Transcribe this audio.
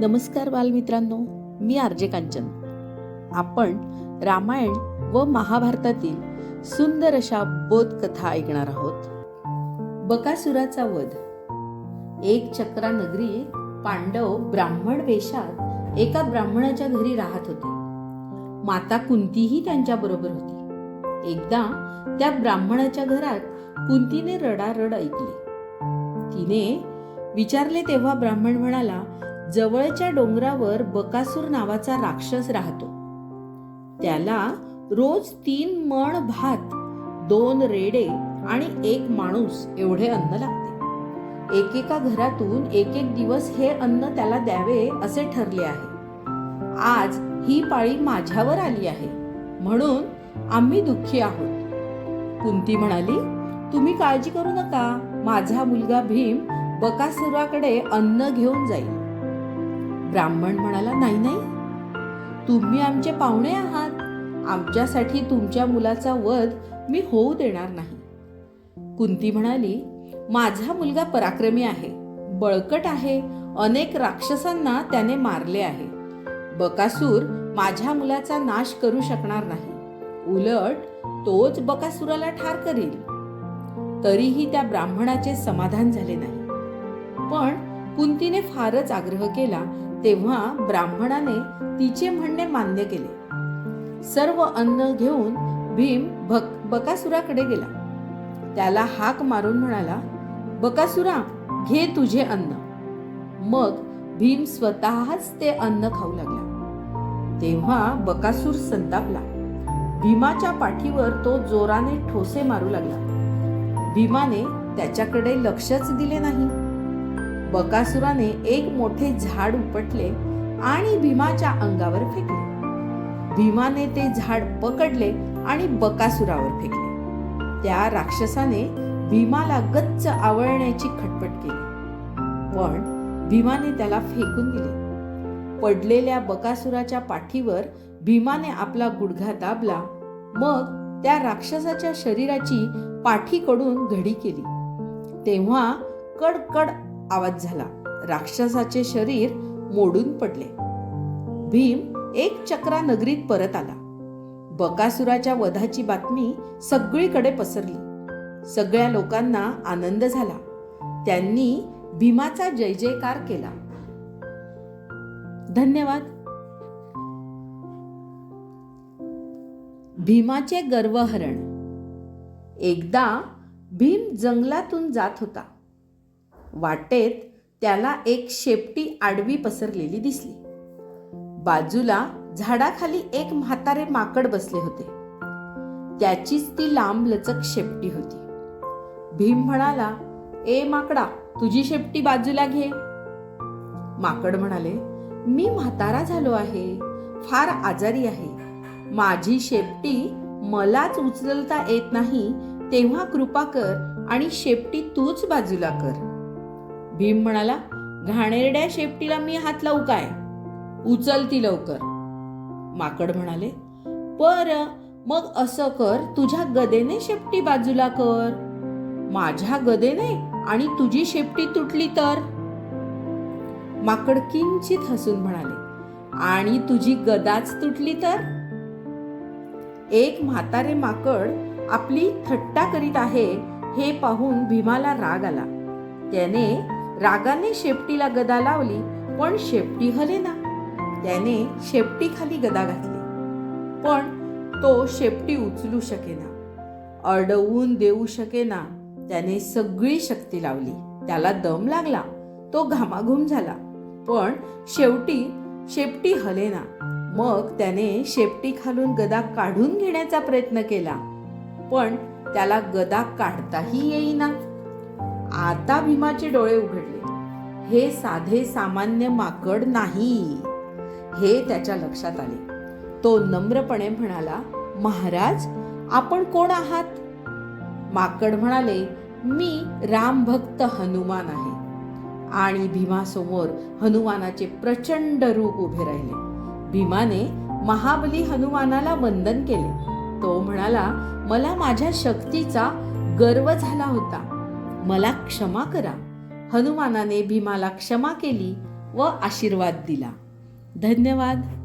नमस्कार बालमित्रांनो मी आरजे कांचन. आपण रामायण व महाभारतातील सुंदर अशा बोधकथा ऐकणार आहोत. बकासुराचा वध. एक चक्रा नगरी पांडव ब्राह्मण वेशात एका ब्राह्मणाच्या घरी राहत होते. माता कुंतीही त्यांच्या बरोबर होती. एकदा त्या ब्राह्मणाच्या घरात कुंतीने रडारड ऐकली. तिने विचारले तेव्हा ब्राह्मण म्हणाला जवळच्या डोंगरावर बकासूर नावाचा राक्षस राहतो. त्याला रोज तीन मण भात दोन रेडे आणि एक माणूस एवढे अन्न लागते. एकेका घरातून एक एक दिवस हे अन्न त्याला द्यावे असे ठरले आहे. आज ही पाळी माझ्यावर आली आहे. म्हणून आम्ही दुःखी आहोत. कुंती म्हणाली तुम्ही काळजी करू नका. माझा मुलगा भीम बकासुराकडे अन्न घेऊन जाईल. ब्राह्मण म्हणाला नाही नाही. तुम्ही आमचे पाहुणे आहात. आमच्यासाठी तुमच्या मुलाचा वध मी होऊ देणार नाही. कुंती म्हणाली माझा मुलगा पराक्रमी आहे. बळकट आहे. अनेक राक्षसांना त्याने मारले आहे. बकासूर माझ्या मुलाचा नाश करू शकणार नाही. उलट तोच बकासुराला ठार करील. तरीही त्या ब्राह्मणाचे समाधान झाले नाही. पण कुंतीने फारच आग्रह केला तेव्हा ब्राह्मणाने तिचे म्हणणे मान्य केले. सर्व अन्न घेऊन भीम भक बकासुराकडे गेला. त्याला हाक मारून म्हणाला बकासुरा घे तुझे अन्न. मग भीम स्वतःच ते अन्न खाऊ लागला. तेव्हा बकासूर संतापला. भीमाच्या पाठीवर तो जोराने ठोसे मारू लागला. भीमाने त्याच्याकडे लक्षच दिले नाही. बकासुराने एक मोठे झाड उपटले आणि भीमाच्या अंगावर फेकले. भीमाने ते झाड पकडले आणि बकासुरावर फेकले. त्या राक्षसाने भीमाला गच्च आवळण्याची खटपट केली. पण भीमाने त्याला फेकून दिले. पडलेल्या बकासुराच्या पाठीवर भीमाने आपला गुडघा दाबला. मग त्या राक्षसाच्या शरीराची पाठीकडून घडी केली. तेव्हा कडकड आवाज झाला. राक्षसाचे शरीर मोडून पडले. भीम एक चक्रा नगरीत परत आला. बकासुराच्या वधाची बातमी सगळीकडे पसरली. सगळ्या लोकांना आनंद झाला. त्यांनी भीमाचा जय जयकार केला. धन्यवाद. भीमाचे गर्वहरण. एकदा भीम जंगलातून जात होता. वाटेत त्याला एक शेपटी आडवी पसरलेली दिसली. बाजूला झाडाखाली एक म्हातारे माकड बसले होते. त्याचीच ती लांब लचक शेपटी होती. भीम म्हणाला ए माकडा तुझी शेपटी बाजूला घे. माकड म्हणाले मी म्हातारा झालो आहे फार आजारी आहे. माझी शेपटी मलाच उचलता येत नाही तेव्हा कृपा कर आणि शेपटी तूच बाजूला कर. भीम म्हणाला घाणेरड्या शेपटीला मी हात लावू काय? उचल ती लवकर. माकड म्हणाले पर मग असं कर तुझ्या गदेने शेपटी बाजूला कर. माझ्या गदेने आणि तुझी शेपटी तुटली तर. माकड किंचित हसून म्हणाले आणि तुझी गदाच तुटली तर? एक म्हातारे माकड आपली थट्टा करीत आहे हे पाहून भीमाला राग आला. त्याने रागाने शेपटीला गदा लावली पण शेपटी हलेना त्याने शेपटी खाली गदा घातली. पण तो शेपटी उचलू शकेना. अडवून देऊ शकेना. त्याने सगळी शक्ती लावली. त्याला दम लागला. तो घामाघूम झाला. पण शेवटी शेपटी हलेना. मग त्याने शेपटी खालून गदा काढून घेण्याचा प्रयत्न केला. पण त्याला गदा काढताही येईना. आता भीमाचे डोळे उघडले. हे साधे सामान्य माकड नाही. हे त्याच्या लक्षात आले. तो नम्रपणे म्हणाला महाराज आपण कोण आहात? माकड म्हणाले मी रामभक्त हनुमान आहे. आणि भीमासमोर हनुमानाचे प्रचंड रूप उभे राहिले. भीमाने महाबली हनुमानाला वंदन केले. तो म्हणाला मला माझ्या शक्तीचा गर्व झाला होता. मला क्षमा करा. हनुमानाने भीमाला क्षमा केली व आशीर्वाद दिला. धन्यवाद.